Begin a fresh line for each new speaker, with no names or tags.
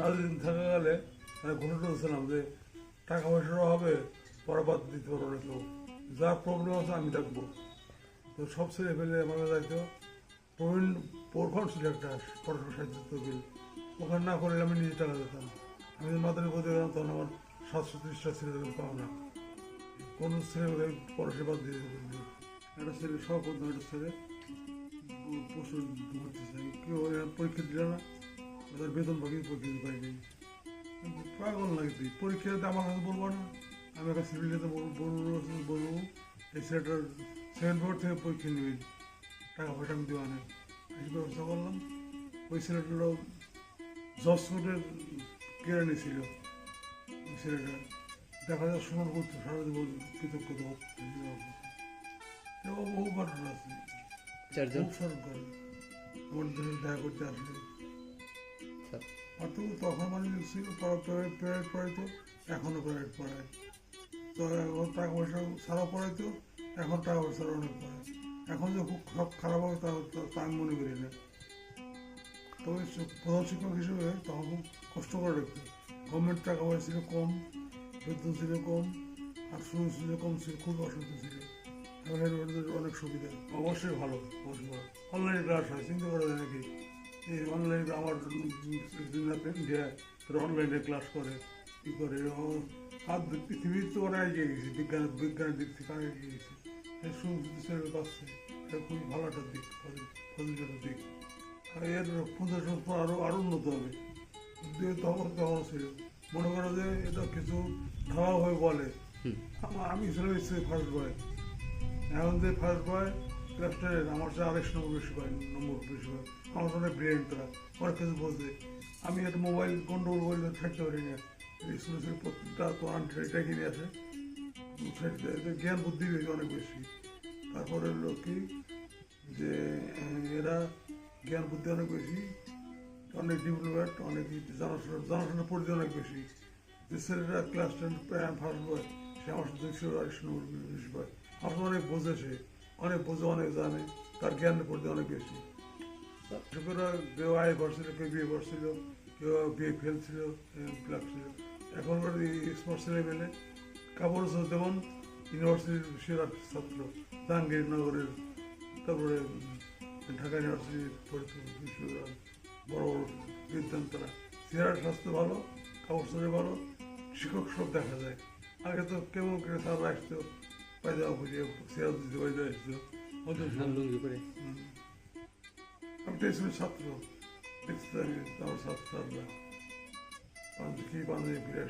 নাজিদিন থাকা গেলে মানে ঘটনা ছিলাম যে টাকা পয়সারও হবে পরাবাদ দিতে পারব না কেউ। যার প্রবলেম আছে আমি দেখব তো সব ছেলে ফেলে আমাকে দায়িত্ব। প্রবীণ পোরখন ছিল একটা পড়াশোনা সাহিত্য তহবিল ওখানে না করলে আমি নিজে টাকা দিতাম। আমি যখন মাদারি পদে গেলাম, তখন আমার সাতশো ত্রিশটা ছেলে পাও না। কোনো ছেলে পড়াশোনা দিয়ে দিত একটা ছেলে সব একটা ছেলে প্রচুর ভর্তি চাই কেউ পরীক্ষা দিল না? ওদের বেতন পরীক্ষা দিতে পারিনি পাগল লাগে তুই? পরীক্ষা দিতে আমার কাছে বলব না। আমি একটা সিভিলিতে বলব বলব এই ছেলেটার সেভেন ফোর থেকে পরীক্ষা নেবেন টাকা পয়সা আমি দেওয়া নেই এই ব্যবস্থা করলাম ওই ছেলেটারও জজ কোর্টের কেরানি ছিল ওই ছেলেটা দেখা যায় স্মরণ করতো সারা জীবন কৃতজ্ঞতা বহু ঘটনা আছে।
চারজন
খুব স্মরণ করে। আমাদের দেখা করতে আসলে
আচ্ছা।
আর তখন মানে ছিল প্রাইভেট প্রাইভেট পড়াইতো এখনও প্রাইভেট পড়ায় তো এখন টাকা পয়সা ছাড়াও পড়াইতো এখন টাকা পয়সা অনেক পড়ায় এখন যে খুব সব খারাপ হবে তা তা- আমি মনে করি না। তবে প্রধান শিক্ষক হিসেবে তখন খুব কষ্ট করে রাখতো। গভর্নমেন্ট টাকা পয়সা ছিল কম বেতন ছিল কম আর সুযোগ ছিল কম ছিল খুব অসুবিধা ছিল। এখন অনেক সুবিধা। অবশ্যই ভালো অবশ্যই ভালো। অনলাইনে ক্লাস হয় চিন্তা করা যায় নাকি? এই অনলাইনে আমার ইন্ডিয়া অনলাইনে ক্লাস করে কী করে আর পৃথিবীর তো ওরা এগিয়ে গেছে বিজ্ঞান বিজ্ঞানের দিক থেকে অনেক এগিয়ে গেছে ছেলে পাচ্ছে এটা খুবই ভালো একটা দিক ফজিলতার দিক। আর এর পঞ্চাশ বছর আরও আরও উন্নত হবে। তখন তখন ছিল। মনে করো যে এটা কিছু খাওয়া হয়ে বলে আমি ছিলাম ফার্স্ট বয় এখন যে ফার্স্ট বয় ক্লাস আমার চেয়ে আড়াইশো নম্বর পাই নম্বর বেশি পাই আমার অনেক তারা অনেক কিছু বোঝে আমি একটা মোবাইল গন্ডগোল বলে থাকতে পারি না। স্কুলে স্কুলে প্রত্যেকটা ডেকে নিয়ে আসে এদের জ্ঞান বুদ্ধি বেশি, অনেক বেশি। তারপরে হলো কি, যে এরা জ্ঞান বুদ্ধি অনেক বেশি, অনেক ডেভেলপমেন্ট অনেক জানাশোনা জানাশোনা পরিধি অনেক বেশি। যে ছেলেরা ক্লাস টেন ফার্স্ট বয় সে আমার সাথে দুইশো আড়াইশো নম্বর বেশি পায়। আমার অনেক বোঝে সে। অনেক বোঝে, অনেক জানে। তার জ্ঞান পরিধি অনেক বেশি। কেউ আয় করছিল, কেউ বিয়ে করছিল, কেউ বিয়ে ফেল ছিল ক্লাব ছিল এখনকার স্পোর্টস লেভেলে কাপড় যেমন ইউনিভার্সিটির সেরা ছাত্র জাহাঙ্গীরনগরের তারপরে ঢাকা ইউনিভার্সিটির বড় বড় বিদ্যান তারা চেহারা স্বাস্থ্য ভালো, কাপড় ভালো, শিক্ষক সব দেখা যায়। আগে তো কেমন করে তারা আসতো পায়জামা বুঝিয়ে চেহারা দিতে পায়জা আসতো অথচ
লুঙ্গি করে
হুম। আমি তো স্কুলের ছাত্র দেখতে আমি আমার ছাত্র ছাত্ররা পাঞ্জাবি পাঞ্জাবি ফিরে আসতো।